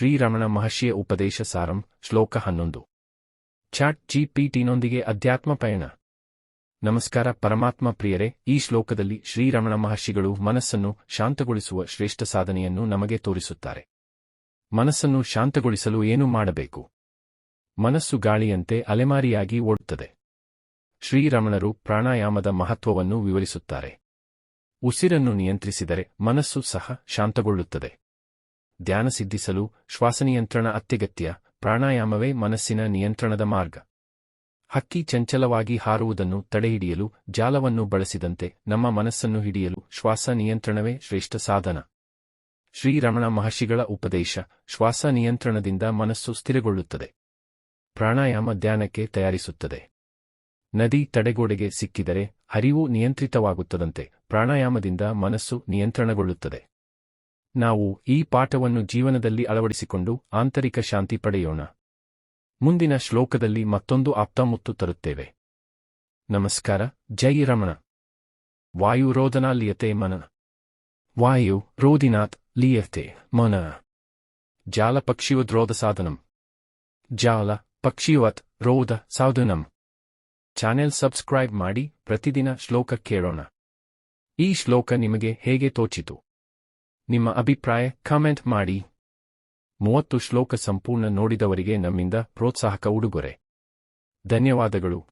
ಶ್ರೀರಮಣ ಮಹರ್ಷಿಯ ಉಪದೇಶ ಸಾರಂ, ಶ್ಲೋಕ ಹನ್ನೊಂದು. ಚಾಟ್ ಜಿ ಪಿ ಟಿನೊಂದಿಗೆ ಅಧ್ಯಾತ್ಮ ಪಯಣ. ನಮಸ್ಕಾರ ಪರಮಾತ್ಮ ಪ್ರಿಯರೇ, ಈ ಶ್ಲೋಕದಲ್ಲಿ ಶ್ರೀರಮಣ ಮಹರ್ಷಿಗಳು ಮನಸ್ಸನ್ನು ಶಾಂತಗೊಳಿಸುವ ಶ್ರೇಷ್ಠ ಸಾಧನೆಯನ್ನು ನಮಗೆ ತೋರಿಸುತ್ತಾರೆ. ಮನಸ್ಸನ್ನು ಶಾಂತಗೊಳಿಸಲು ಏನು ಮಾಡಬೇಕು? ಮನಸ್ಸು ಗಾಳಿಯಂತೆ ಅಲೆಮಾರಿಯಾಗಿ ಓಡುತ್ತದೆ. ಶ್ರೀರಮಣರು ಪ್ರಾಣಾಯಾಮದ ಮಹತ್ವವನ್ನು ವಿವರಿಸುತ್ತಾರೆ. ಉಸಿರನ್ನು ನಿಯಂತ್ರಿಸಿದರೆ ಮನಸ್ಸು ಸಹ ಶಾಂತಗೊಳ್ಳುತ್ತದೆ. ಧ್ಯಾನ ಸಿದ್ಧಿಸಲು ಶ್ವಾಸನಿಯಂತ್ರಣ ಅತ್ಯಗತ್ಯ, ಪ್ರಾಣಾಯಾಮವೇ ಮನಸ್ಸಿನ ನಿಯಂತ್ರಣದ ಮಾರ್ಗ. ಹಕ್ಕಿ ಚಂಚಲವಾಗಿ ಹಾರುವುದನ್ನು ತಡೆಹಿಡಿಯಲು ಜಾಲವನ್ನು ಬಳಸಿದಂತೆ ನಮ್ಮ ಮನಸ್ಸನ್ನು ಹಿಡಿಯಲು ಶ್ವಾಸ ನಿಯಂತ್ರಣವೇ ಶ್ರೇಷ್ಠ ಸಾಧನ. ಶ್ರೀರಮಣ ಮಹರ್ಷಿಗಳ ಉಪದೇಶ, ಶ್ವಾಸ ನಿಯಂತ್ರಣದಿಂದ ಮನಸ್ಸು ಸ್ಥಿರಗೊಳ್ಳುತ್ತದೆ. ಪ್ರಾಣಾಯಾಮ ಧ್ಯಾನಕ್ಕೆ ತಯಾರಿಸುತ್ತದೆ. ನದಿ ತಡೆಗೋಡೆಗೆ ಸಿಕ್ಕಿದರೆ ಹರಿವು ನಿಯಂತ್ರಿತವಾಗುತ್ತದಂತೆ ಪ್ರಾಣಾಯಾಮದಿಂದ ಮನಸ್ಸು ನಿಯಂತ್ರಣಗೊಳ್ಳುತ್ತದೆ. ನಾವು ಈ ಪಾಠವನ್ನು ಜೀವನದಲ್ಲಿ ಅಳವಡಿಸಿಕೊಂಡು ಆಂತರಿಕ ಶಾಂತಿ ಪಡೆಯೋಣ. ಮುಂದಿನ ಶ್ಲೋಕದಲ್ಲಿ ಮತ್ತೊಂದು ಆಪ್ತಮುತ್ತು ತರುತ್ತೇವೆ. ನಮಸ್ಕಾರ, ಜೈ ರಮಣ. ವಾಯು ರೋದನಾ ಲಿಯತೆ ಮನ. ವಾಯು ರೋದಿನಾತ್ ಲಿಯತೆ ಮನ. ಜಾಲ ಪಕ್ಷಿಯುದ್ರೋಧ ಸಾಧನಂ. ಜಾಲ ಪಕ್ಷಿವತ್ ರೋಧ ಸಾಧನಂ. ಚಾನೆಲ್ ಸಬ್ಸ್ಕ್ರೈಬ್ ಮಾಡಿ ಪ್ರತಿದಿನ ಶ್ಲೋಕ ಕೇಳೋಣ. ಈ ಶ್ಲೋಕ ನಿಮಗೆ ಹೇಗೆ ತೋಚಿತು? ನಿಮ್ಮ ಅಭಿಪ್ರಾಯ ಕಾಮೆಂಟ್ ಮಾಡಿ. ಮೂವತ್ತು ಶ್ಲೋಕ ಸಂಪೂರ್ಣ ನೋಡಿದವರಿಗೆ ನಮ್ಮಿಂದ ಪ್ರೋತ್ಸಾಹಕ ಉಡುಗೊರೆ. ಧನ್ಯವಾದಗಳು.